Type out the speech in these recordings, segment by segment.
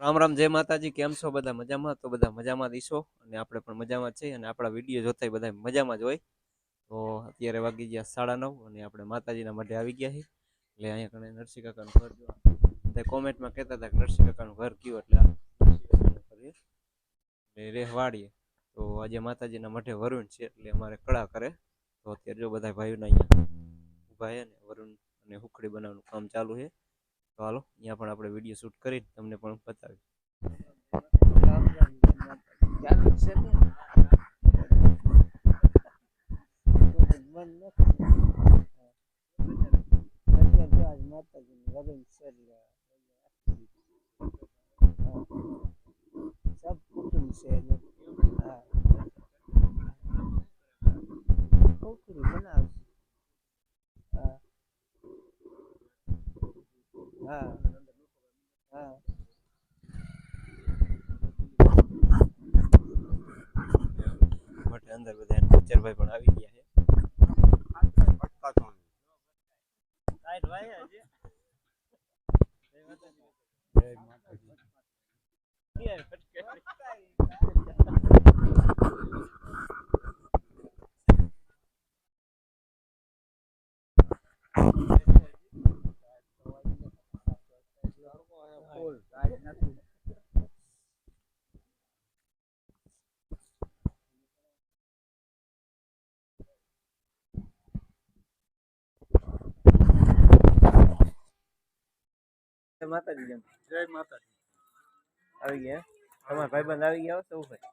રામ રામ, જય માતાજી, કેમ છો બધા? મજામાં? તો બધા મજામાં દીશો અને આપણે પણ મજામાં છીએ. અને આપણા વીડિયો જોતા બધા મજામાં જ હોય. તો અત્યારે વાગી ગયા સાડા નવ અને આપણે માતાજીના મઢે આવી ગયા છે એટલે અહીંયા કણે નરસિંહ કાકાનું ઘર જોવા. કોમેન્ટમાં કહેતા હતા કે નરસિંહ કાકાનું ઘર કયું? એટલે છે. એટલે રહેવાડીએ. તો આજે માતાજીના મઢે વરુણ છે. એટલે અમારે કળા કરે. તો અત્યારે જો બધા ભાઈઓના અહીંયા ઊભા છે ને વરુણ અને હુખડી બનાવવાનું કામ ચાલુ છે. તો હાલો, અહીંયા પણ આપણે વીડિયો શૂટ કરી તમને પણ બતાવી ચાલુ છે ને બંધ નથી અત્યારે જો આજ માતાજીનું વરુણ છે એટલે હા. સબ કુટુંબ છે જો. હા ખોખરી બનાવશે હા હા હા માટે અંદર બધા ટીચરભાઈ જય માતાજી જેમ જય માતાજી. આવી ગયા? તમારા ભાઈબંધ આવી ગયા સૌ ભાઈ.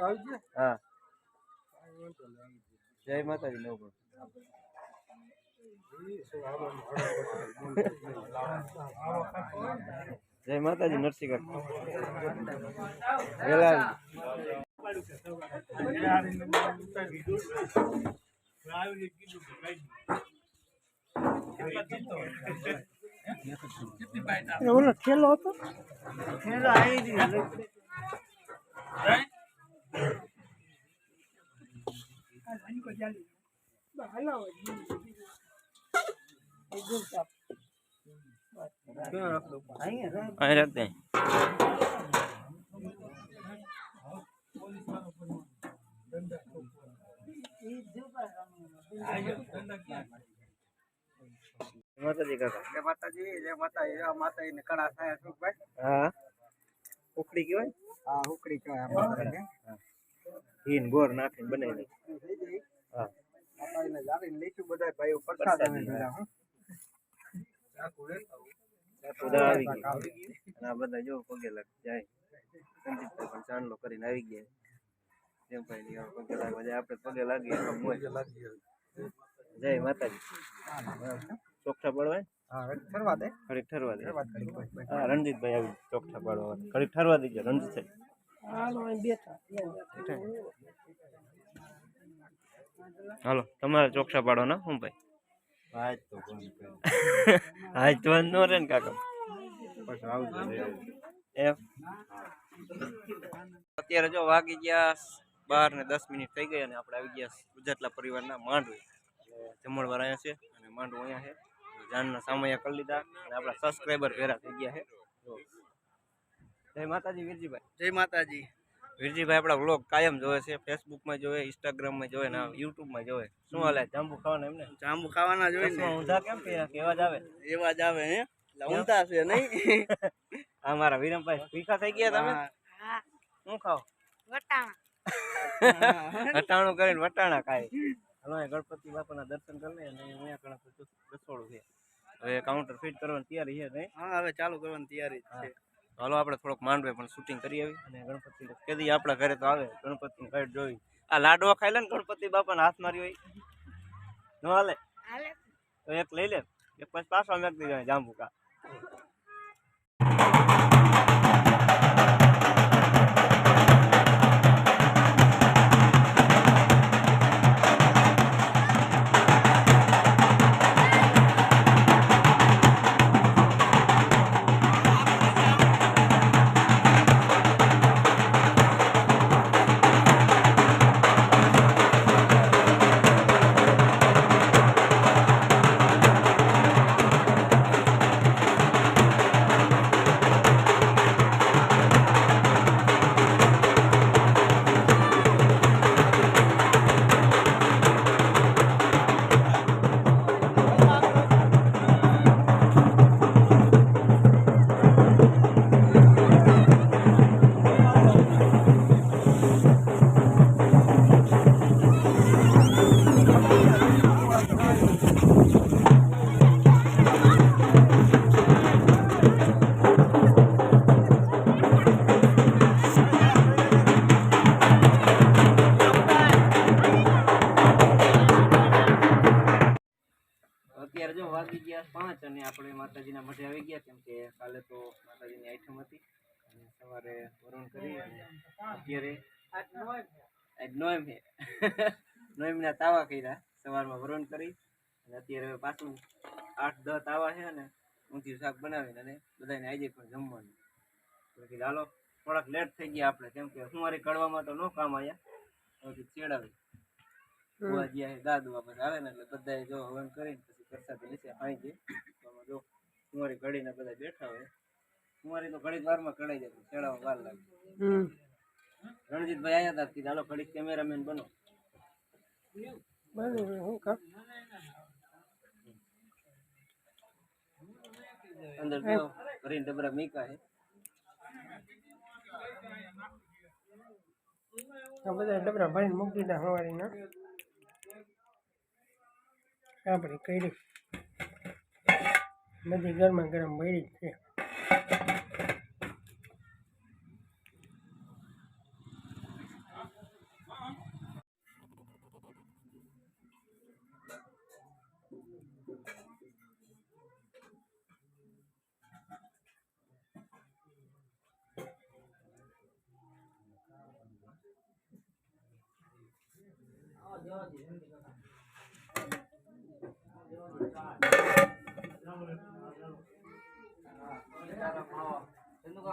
આવી ગયા? હા. જય માતાજી નવ જય માતાજી નરસિંહ વેલા. ઓલો ઠેલો હતો? ઠેલો આવી રહ્યો અહીં રાખ દે જય માતાજી કાકા? જય માતાજી જય માતાજી જય માતાજી ને કળા થાય સુખભાઈ હા. ઉકડી કહેવાય? હા ઉકડી કહેવાય આ માતાજીને. હીન ગોર નાખીને બનાવી જાય હા. માતાજીને જાળીને લઈશું બધા ભાઈઓ પ્રસાદ પ્રસાદી, બધા, હો. બધા આવી ગયા. અને આ બધા જો પગે લાગ જાય. સંદીપભાઈ પણ ચાંદલો કરીને આવી ગયા. જેમ ભાઈ ની પગે લાગવા જાય. આપણે પગે લાગીએ જય માતાજી. ચોકઠા પડવાય? હા ઠરવા દે. ઘડીક ઠરવા દે. હા રણજીતભાઈ આવી ચોકઠા પાડવા. ઘડીક ઠરવા દીજો રણજીતભાઈ. હાલો હાલો તમારે ચોકઠા પાડવાના હું ભાઈ? આજ તો ન રહે ને કાકા. અત્યારે જો વાગી ગયા બાર ને દસ મિનિટ થઈ ગઈ અને આપણે આવી ગયા ગુજરાતલા પરિવારના માંડવી. જમણવાર અહીંયા છે અને માંડવું અહીંયા છે. જાનના સામયા કરી લીધા અને આપણા સબસ્ક્રાઈબર ભેરા થઈ ગયા છે. જય માતાજી વીરજીભાઈ. જય માતાજી. વીરજીભાઈ આપણા વ્લોગ કાયમ જોવે છે ફેસબુકમાં જોવે ઇન્સ્ટાગ્રામમાં જોવે ને યુટ્યુબમાં જોવે. શું હાલે? જાંબુ ખાવાના એમને? જાંબુ ખાવાના જોઈએ ઊંધા કેમ પહેર્યા? કેવા જ આવે? એવા જ આવે હે? ઊંધા છે નહીં. આ મારા વિરમભાઈ ભીખા થઈ ગયા તમે? શું ખાઓ વટાણું કરીને વટાણા ખાય. હાલો અહીંયા ગણપતિ બાપાના દર્શન કરી લઈએ અને અહીંયા ઘણા રસોડું છે. હવે કાઉન્ટર ફિટ કરવાની તૈયારી છે નહીં હા હવે ચાલુ કરવાની તૈયારી છે. હાલો આપણે થોડોક માંડવે પણ શૂટિંગ કરી આવી અને ગણપતિ કેદી આપણા ઘરે તો આવે ગણપતિ ગાઈડ જોઈ. આ લાડવા ખાઈ લે ને ગણપતિ બાપાને હાથ મારી હોય ન હાલે? તો એક લઈ લે એક પછી પાછો મેક દીધો જાંબુ આવી ગયા કેમ કે કાલે તો માતાજીની આઈટમ હતી. અને સવારે વરણ કરી અને અત્યારે આજ નોએમ છે નોએમના તાવા કર્યા. સવારમાં વરણ કરી અને અત્યારે હવે પાછું આઠ દસ તાવા છે અને ઊંધિયું શાક બનાવીને અને બધાને આજે પણ જમવાનું. પછી લાલો થોડાક લેટ થઈ ગયા આપણે. કેમ કે હુંવારી કડવામાં તો ન કામ આવ્યા હવે ચેડાવી દાદુ આપણે આવે ને એટલે બધાએ જો હવન કરીને પછી પ્રસાદ નીચે આવી જાય. કુંવારી ઘડીને બધા બેઠા હોય કુંવારી તો ઘડીક વારમાં કઢાઈ જાય ચડાવવા વાર લાગે. હમ. રણજીતભાઈ આવ્યા હતા કીધું હાલો ઘડીક કેમેરામેન બનો. બરાબર હું કામ? અંદર જો ભરીને ડબરા મીકા છે. આ બધા ડબરા ભરીને મૂકી દીધા સવારીના આપણે કરી. બધી ગરમા ગરમ મળી છે Yeah, yeah. ఎందుకు